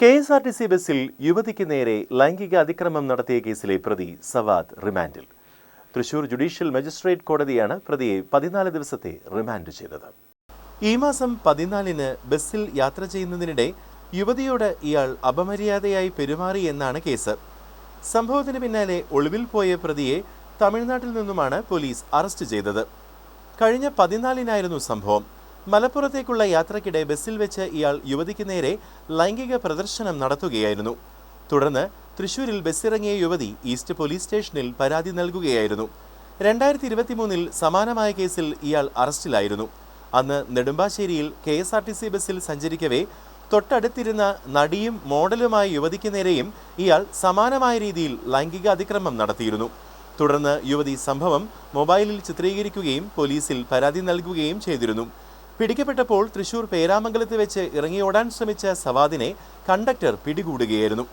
K S R T C ബസ്സിൽ യുവതിക്ക് നേരെ ലൈംഗിക അതിക്രമം നടത്തിയ കേസിലെ പ്രതി സവാദ് റിമാൻഡിൽ. തൃശൂർ ജുഡീഷ്യൽ മജിസ്ട്രേറ്റ് കോടതിയാണ് പ്രതിയെ പതിനാല് ദിവസത്തെ റിമാൻഡ് ചെയ്തത്. ഈ മാസം പതിനാലിന് ബസ്സിൽ യാത്ര ചെയ്യുന്നതിനിടെ യുവതിയോട് ഇയാൾ അപമര്യാദയായി പെരുമാറി എന്നാണ് കേസ്. സംഭവത്തിന് പിന്നാലെ ഒളിവിൽ പോയ പ്രതിയെ തമിഴ്നാട്ടിൽ നിന്നുമാണ് പോലീസ് അറസ്റ്റ് ചെയ്തത്. കഴിഞ്ഞ പതിനാലിനായിരുന്നു സംഭവം. മലപ്പുറത്തേക്കുള്ള യാത്രക്കിടെ ബസ്സിൽ വെച്ച് ഇയാൾ യുവതിക്ക് നേരെ ലൈംഗിക പ്രദർശനം നടത്തുകയായിരുന്നു. തുടർന്ന് തൃശൂരിൽ ബസ്സിറങ്ങിയ യുവതി ഈസ്റ്റ് പോലീസ് സ്റ്റേഷനിൽ പരാതി നൽകുകയായിരുന്നു. രണ്ടായിരത്തി ഇരുപത്തിമൂന്നിൽ സമാനമായ കേസിൽ ഇയാൾ അറസ്റ്റിലായിരുന്നു. അന്ന് നെടുമ്പാശ്ശേരിയിൽ K S R T C ബസ്സിൽ സഞ്ചരിക്കവേ തൊട്ടടുത്തിരുന്ന നടിയും മോഡലുമായ യുവതിക്ക് നേരെയും ഇയാൾ സമാനമായ രീതിയിൽ ലൈംഗിക അതിക്രമം നടത്തിയിരുന്നു. തുടർന്ന് യുവതി സംഭവം മൊബൈലിൽ ചിത്രീകരിക്കുകയും പോലീസിൽ പരാതി നൽകുകയും ചെയ്തിരുന്നു. പിടിക്കപ്പെട്ടപ്പോൾ തൃശൂർ പേരാമംഗലത്ത് വെച്ച് ഇറങ്ങിയോടാൻ ശ്രമിച്ച സവാദിനെ കണ്ടക്ടർ പിടികൂടുകയായിരുന്നു.